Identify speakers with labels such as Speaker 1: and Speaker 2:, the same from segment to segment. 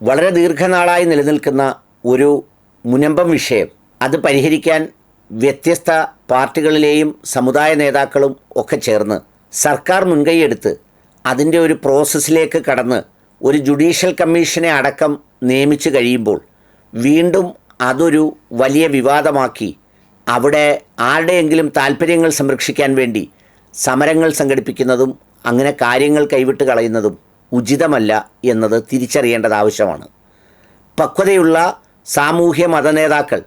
Speaker 1: വളരെ ദീർഘനാളായി നിലനിൽക്കുന്ന ഒരു മുനമ്പം വിഷയം. അത് പരിഹരിക്കാൻ വ്യത്യസ്ത പാർട്ടികളിലെയും സമുദായ നേതാക്കളും ഒക്കെ ചേർന്ന് സർക്കാർ മുൻകൈയെടുത്ത് അതിന്റെ ഒരു പ്രോസസ്സിലേക്ക് കടന്ന് ഒരു ജുഡീഷ്യൽ കമ്മീഷനെ അടക്കം നിയമിച്ചു കഴിയുമ്പോൾ വീണ്ടും അതൊരു വലിയ വിവാദമാക്കി അവിടെ ആരുടെയെങ്കിലും താല്പര്യങ്ങൾ സംരക്ഷിക്കാൻ വേണ്ടി സമരങ്ങൾ സംഘടിപ്പിക്കുന്നതും അങ്ങനെ കാര്യങ്ങൾ കൈവിട്ട് കളയുന്നതും ഉചിതമല്ല എന്നത് തിരിച്ചറിയേണ്ടത് ആവശ്യമാണ്. പക്വതയുള്ള സാമൂഹ്യ മതനേതാക്കൾ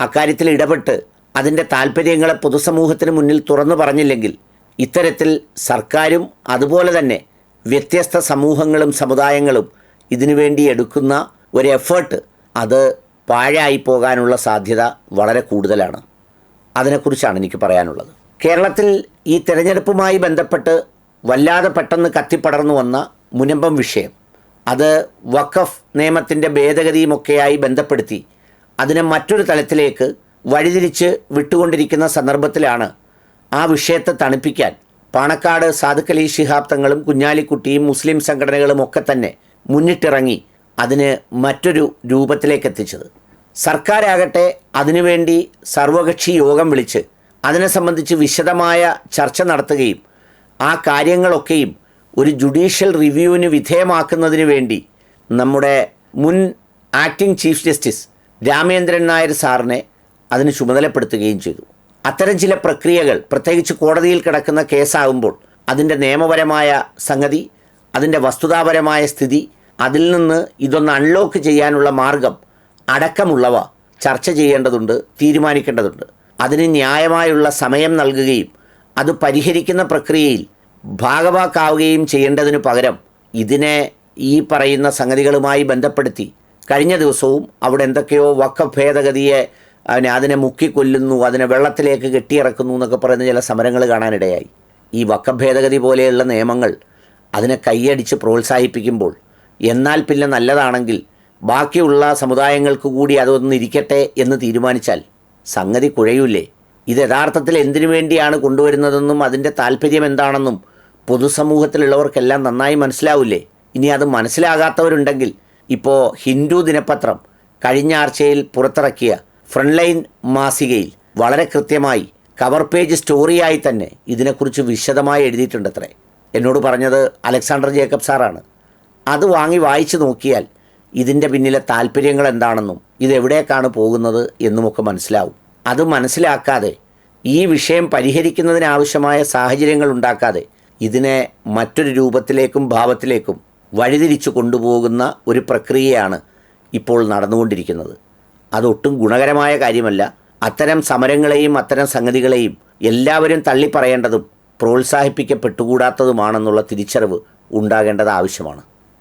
Speaker 1: അക്കാര്യത്തിൽ ഇടപെട്ട് അതിന്റെ താല്പര്യങ്ങളെ പൊതുസമൂഹത്തിന് മുന്നിൽ തുറന്നു പറഞ്ഞില്ലെങ്കിൽ ഇത്തരത്തിൽ സർക്കാരും അതുപോലെ തന്നെ വ്യത്യസ്ത സമൂഹങ്ങളും സമുദായങ്ങളും ഇതിനുവേണ്ടി എടുക്കുന്ന ഒരു എഫേർട്ട് അത് പാഴായി പോകാനുള്ള സാധ്യത വളരെ കൂടുതലാണ്. അതിനെക്കുറിച്ചാണ് എനിക്ക് പറയാനുള്ളത്. കേരളത്തിൽ ഈ തെരഞ്ഞെടുപ്പുമായി ബന്ധപ്പെട്ട് വല്ലാതെ പെട്ടെന്ന് കത്തിപ്പടർന്നു വന്ന മുനമ്പം വിഷയം. അത് വഖഫ് നിയമത്തിന്റെ ഭേദഗതിയുമൊക്കെയായി ബന്ധപ്പെടുത്തി അതിനെ മറ്റൊരു തലത്തിലേക്ക് വഴിതിരിച്ച് വിട്ടുകൊണ്ടിരിക്കുന്ന സന്ദർഭത്തിലാണ് ആ വിഷയത്തെ തണുപ്പിക്കാൻ പാണക്കാട് സാധുക്കലി ശിഹാബ് തങ്ങളും കുഞ്ഞാലിക്കുട്ടിയും മുസ്ലിം സംഘടനകളും ഒക്കെ തന്നെ മുന്നിട്ടിറങ്ങി അതിന് മറ്റൊരു രൂപത്തിലേക്ക് എത്തിച്ചത് സർക്കാരാകട്ടെ അതിനുവേണ്ടി സർവകക്ഷി യോഗം വിളിച്ച് അതിനെ സംബന്ധിച്ച് വിശദമായ ചർച്ച നടത്തുകയും ആ കാര്യങ്ങളൊക്കെയും ഒരു ജുഡീഷ്യൽ റിവ്യൂവിന് വിധേയമാക്കുന്നതിന് വേണ്ടി നമ്മുടെ മുൻ acting chief justice Ramendran Nair സാറിനെ അതിന് ചുമതലപ്പെടുത്തുകയും ചെയ്തു. അത്തരം ചില പ്രക്രിയകൾ പ്രത്യേകിച്ച് കോടതിയിൽ കിടക്കുന്ന കേസാകുമ്പോൾ അതിന്റെ നിയമപരമായ സംഗതി അതിന്റെ വസ്തുതാപരമായ സ്ഥിതി അതിൽ നിന്ന് ഇതൊന്ന് അൺലോക്ക് ചെയ്യാനുള്ള മാർഗം അടക്കമുള്ളവ ചർച്ച ചെയ്യേണ്ടതുണ്ട് തീരുമാനിക്കേണ്ടതുണ്ട്. അതിന് ന്യായമായുള്ള സമയം നൽകുകയും അത് പരിഹരിക്കുന്ന പ്രക്രിയയിൽ ഭാഗവാക്കാവുകയും ചെയ്യേണ്ടതിനു പകരം ഇതിനെ ഈ പറയുന്ന സംഗതികളുമായി ബന്ധപ്പെടുത്തി കഴിഞ്ഞ ദിവസവും അവിടെ എന്തൊക്കെയോ വക്ക ഭേദഗതിയെ അതിനെ അതിനെ മുക്കിക്കൊല്ലുന്നു അതിനെ വെള്ളത്തിലേക്ക് കെട്ടിയിറക്കുന്നു എന്നൊക്കെ പറയുന്ന ചില സമരങ്ങൾ കാണാനിടയായി. ഈ വക്കഭേദഗതി പോലെയുള്ള നിയമങ്ങൾ അതിനെ കൈയടിച്ച് പ്രോത്സാഹിപ്പിക്കുമ്പോൾ എന്നാൽ പിന്നെ നല്ലതാണെങ്കിൽ ബാക്കിയുള്ള സമുദായങ്ങൾക്ക് കൂടി അതൊന്നിരിക്കട്ടെ എന്ന് തീരുമാനിച്ചാൽ സംഗതി കുഴയൂലേ? ഇത് യഥാർത്ഥത്തിൽ എന്തിനു വേണ്ടിയാണ് കൊണ്ടുവരുന്നതെന്നും അതിന്റെ താല്പര്യം എന്താണെന്നും പൊതുസമൂഹത്തിലുള്ളവർക്കെല്ലാം നന്നായി മനസ്സിലാവില്ലേ? ഇനി അത് മനസ്സിലാകാത്തവരുണ്ടെങ്കിൽ ഇപ്പോൾ ഹിന്ദു ദിനപത്രം കഴിഞ്ഞ ആഴ്ചയിൽ പുറത്തിറക്കിയ ഫ്രണ്ട്ലൈൻ മാസികയിൽ വളരെ കൃത്യമായി കവർ പേജ് സ്റ്റോറിയായി തന്നെ ഇതിനെക്കുറിച്ച് വിശദമായി എഴുതിയിട്ടുണ്ടത്രേ. എന്നോട് പറഞ്ഞത് അലക്സാണ്ടർ ജേക്കബ് സാറാണ്. അത് വാങ്ങി വായിച്ചു നോക്കിയാൽ ഇതിന്റെ പിന്നിലെ താല്പര്യങ്ങൾ എന്താണെന്നും ഇതെവിടേക്കാണ് പോകുന്നത് എന്നുമൊക്കെ മനസ്സിലാവും. അത് മനസ്സിലാക്കാതെ ഈ വിഷയം പരിഹരിക്കുന്നതിനാവശ്യമായ സാഹചര്യങ്ങൾ ഉണ്ടാക്കാതെ ഇതിനെ മറ്റൊരു രൂപത്തിലേക്കും ഭാവത്തിലേക്കും വഴിതിരിച്ചു കൊണ്ടുപോകുന്ന ഒരു പ്രക്രിയയാണ് ഇപ്പോൾ നടന്നുകൊണ്ടിരിക്കുന്നത്. അതൊട്ടും ഗുണകരമായ കാര്യമല്ല. അത്തരം സമരങ്ങളെയും അത്തരം സംഗതികളെയും എല്ലാവരും തള്ളിപ്പറയേണ്ടതും പ്രോത്സാഹിപ്പിക്കപ്പെട്ടുകൂടാത്തതുമാണെന്നുള്ള തിരിച്ചറിവ് ഉണ്ടാകേണ്ടത് ആവശ്യമാണ്.